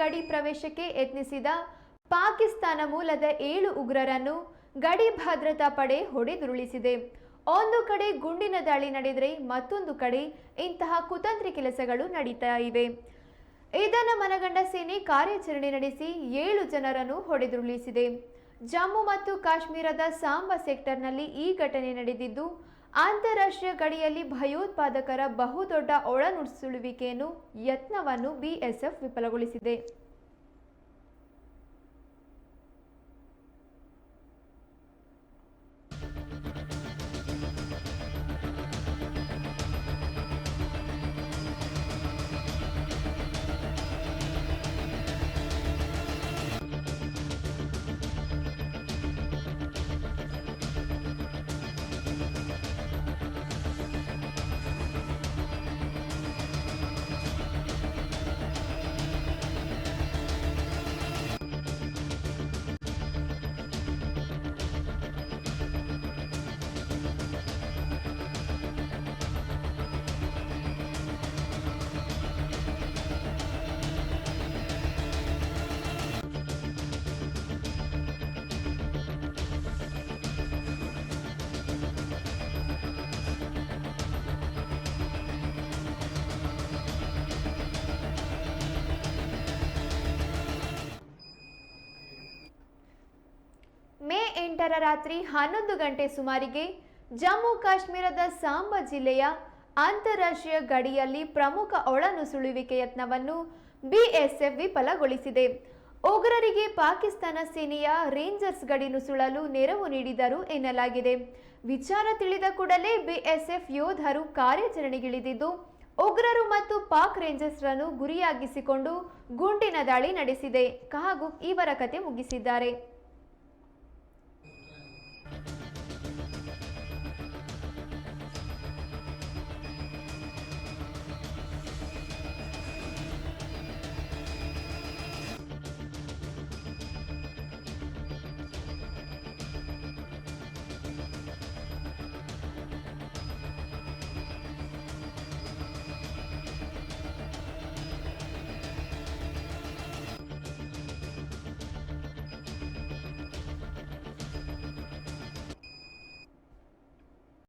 ಗಡಿ ಪ್ರವೇಶಕ್ಕೆ ಯತ್ನಿಸಿದ ಪಾಕಿಸ್ತಾನ ಮೂಲದ ಏಳು ಉಗ್ರರನ್ನು ಗಡಿ ಭದ್ರತಾ ಪಡೆ ಹೊಡೆದುರುಳಿಸಿದೆ. ಒಂದು ಕಡೆ ಗುಂಡಿನ ದಾಳಿ ನಡೆದರೆ ಮತ್ತೊಂದು ಕಡೆ ಇಂತಹ ಕುತಂತ್ರಿ ಕೆಲಸಗಳು ನಡೀತಾ ಇವೆ. ಇದನ್ನು ಮನಗಂಡ ಸೇನೆ ಕಾರ್ಯಾಚರಣೆ ನಡೆಸಿ ಏಳು ಜನರನ್ನು ಹೊಡೆದುರುಳಿಸಿದೆ. ಜಮ್ಮು ಮತ್ತು ಕಾಶ್ಮೀರದ ಸಾಂಬಾ ಸೆಕ್ಟರ್ನಲ್ಲಿ ಈ ಘಟನೆ ನಡೆದಿದ್ದು ಅಂತಾರಾಷ್ಟ್ರೀಯ ಗಡಿಯಲ್ಲಿ ಭಯೋತ್ಪಾದಕರ ಬಹುದೊಡ್ಡ ಒಳನುಸುಳುವಿಕೆಯನ್ನು ಯತ್ನವನ್ನು ಬಿಎಸ್ಎಫ್ ವಿಫಲಗೊಳಿಸಿದೆ. ಎಂಟರ ರಾತ್ರಿ ಹನ್ನೊಂದು ಗಂಟೆ ಸುಮಾರಿಗೆ ಜಮ್ಮು ಕಾಶ್ಮೀರದ ಸಾಂಬ ಜಿಲ್ಲೆಯ ಅಂತಾರಾಷ್ಟ್ರೀಯ ಗಡಿಯಲ್ಲಿ ಪ್ರಮುಖ ಒಳನುಸುಳುವಿಕೆ ಯತ್ನವನ್ನು ಬಿಎಸ್ಎಫ್ ವಿಫಲಗೊಳಿಸಿದೆ. ಉಗ್ರರಿಗೆ ಪಾಕಿಸ್ತಾನ ಸೇನೆಯ ರೇಂಜರ್ಸ್ ಗಡಿ ನುಸುಳಲು ನೆರವು ನೀಡಿದರು ಎನ್ನಲಾಗಿದೆ. ವಿಚಾರ ತಿಳಿದ ಕೂಡಲೇ ಬಿಎಸ್ಎಫ್ ಯೋಧರು ಕಾರ್ಯಾಚರಣೆಗಿಳಿದಿದ್ದು, ಉಗ್ರರು ಮತ್ತು ಪಾಕ್ ರೇಂಜರ್ಸ್ರನ್ನು ಗುರಿಯಾಗಿಸಿಕೊಂಡು ಗುಂಡಿನ ದಾಳಿ ನಡೆಸಿದೆ. ಹಾಗೂ ಇವರ ಕತೆ ಮುಗಿಸಿದ್ದಾರೆ.